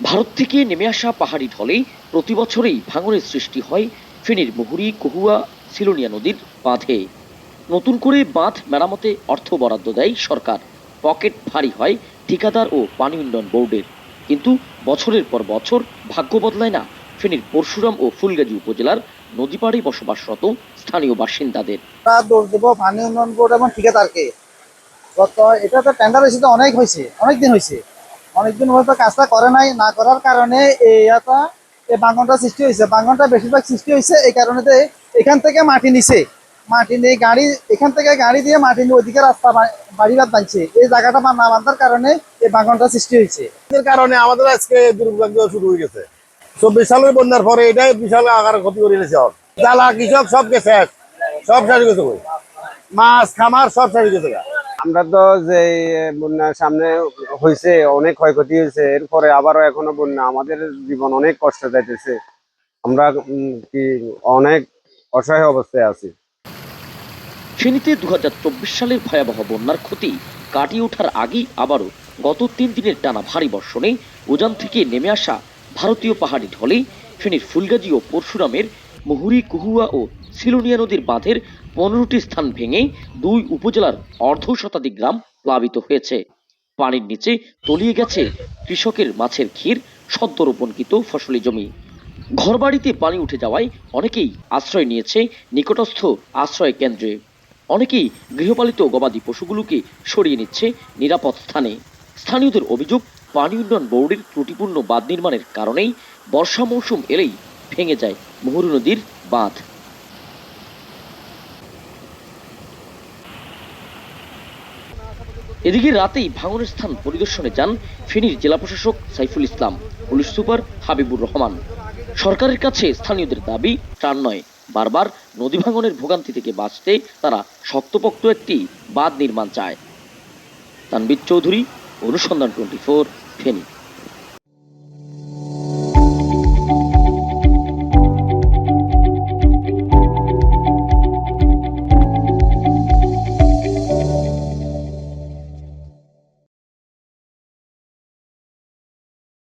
ভারত থেকে নেমে আসা পাহাড়ি ঢলে প্রতি বছরেই ভাঙনের সৃষ্টি হয় ফেনীর মুহুরী, কহুয়া সিলোনিয়া নদীর বাঁধে। নতুন করে বাঁধ মেরামতে অর্থ বরাদ্দ দেয় সরকার। পকেট ভারী হয় ঠিকাদার ও পানি উন্নয়ন বোর্ডের। কিন্তু বছরের পর বছর ভাগ্য বদলায় না ফেনীর পরশুরাম ও ফুলগাজী উপজেলার নদীপাড়ে বসবাসরত স্থানীয় বাসিন্দাদের। পানি উন্নয়ন বোর্ড এবং ঠিকাদারকে। এটা তো টেন্ডার হয়েছে তো অনেক হয়েছে অনেক দিন হয়েছে। অনেকদিন হয়তো কাজটা করে নাই, না করার কারণে এটা এই বাঙ্গনটা সৃষ্টি হয়েছে। বাঙ্গনটা বেশিরভাগ সৃষ্টি হয়েছে এই কারণে এখান থেকে মাটি নিছে। মাটি নিয়ে গাড়ি, এখান থেকে গাড়ি দিয়ে মাটি নিয়ে ওইদিকে রাস্তা বা- বাড়িবাদ বানছে এই জায়গাটা না বাঁধার কারণে এই বাঙ্গনটা সৃষ্টি হয়েছে। এর কারণে আমাদের আজকে দুর্ভাগ্য শুরু হয়ে গেছে। চব্বিশ সালের বন্যার পরে এটাই বিশাল আকার ক্ষতি করে নিয়েছে জ্বালা, কৃষক সব গেছে সব সারি গেছে মাছ, খামার সব সারি গেছে। আমরা তো যে বন্যার সামনে হয়েছে অনেক ক্ষয়ক্ষতি হয়েছে এরপরে আবারও এখনও বন্যা, আমাদের জীবন অনেক কষ্ট যাইতেছে। আমরা কি, অনেক অসহায় অবস্থায় আছি। ফেনীতে দু সালের ভয়াবহ বন্যার ক্ষতি কাটিয়ে ওঠার আগেই আবারও গত তিন দিনের টানা ভারী বর্ষণে উজান থেকে নেমে আসা ভারতীয় পাহাড়ি ঢলে ফেনীর ফুলগাজী ও পরশুরামের মুহুরী, কুহুয়া ও সিলোনিয়া নদীর বাঁধের পনেরোটি স্থান ভেঙে দুই উপজেলার অর্ধ শতাধিক গ্রাম প্লাবিত হয়েছে। পানির নিচে তলিয়ে গেছে কৃষকের মাছের ক্ষীর সদ্য রোপণকৃত ফসলি জমি। ঘরবাড়িতে পানি উঠে যাওয়ায় অনেকেই আশ্রয় নিয়েছে নিকটস্থ আশ্রয় কেন্দ্রে। অনেকেই গৃহপালিত গবাদি পশুগুলোকে সরিয়ে নিচ্ছে নিরাপদ স্থানে। স্থানীয়দের অভিযোগ, পানি উন্নয়ন বোর্ডের ত্রুটিপূর্ণ বাঁধ নির্মাণের কারণেই বর্ষা মৌসুম এলেই ভেঙে যায় মুহুরী নদীর বাঁধ। এদিকে রাতেই ভাঙনের স্থান পরিদর্শনে যান ফেনীর জেলা প্রশাসক সাইফুল ইসলাম পুলিশ সুপার হাবিবুর রহমান। সরকারের কাছে স্থানীয়দের দাবি, ত্রাণ নয়। বারবার নদী ভাঙনের ভোগান্তি থেকে বাঁচতে তারা শক্তপোক্ত একটি বাঁধ নির্মাণ চায়। তানবির চৌধুরী, অনুসন্ধান টোয়েন্টি ফোর, ফেনী।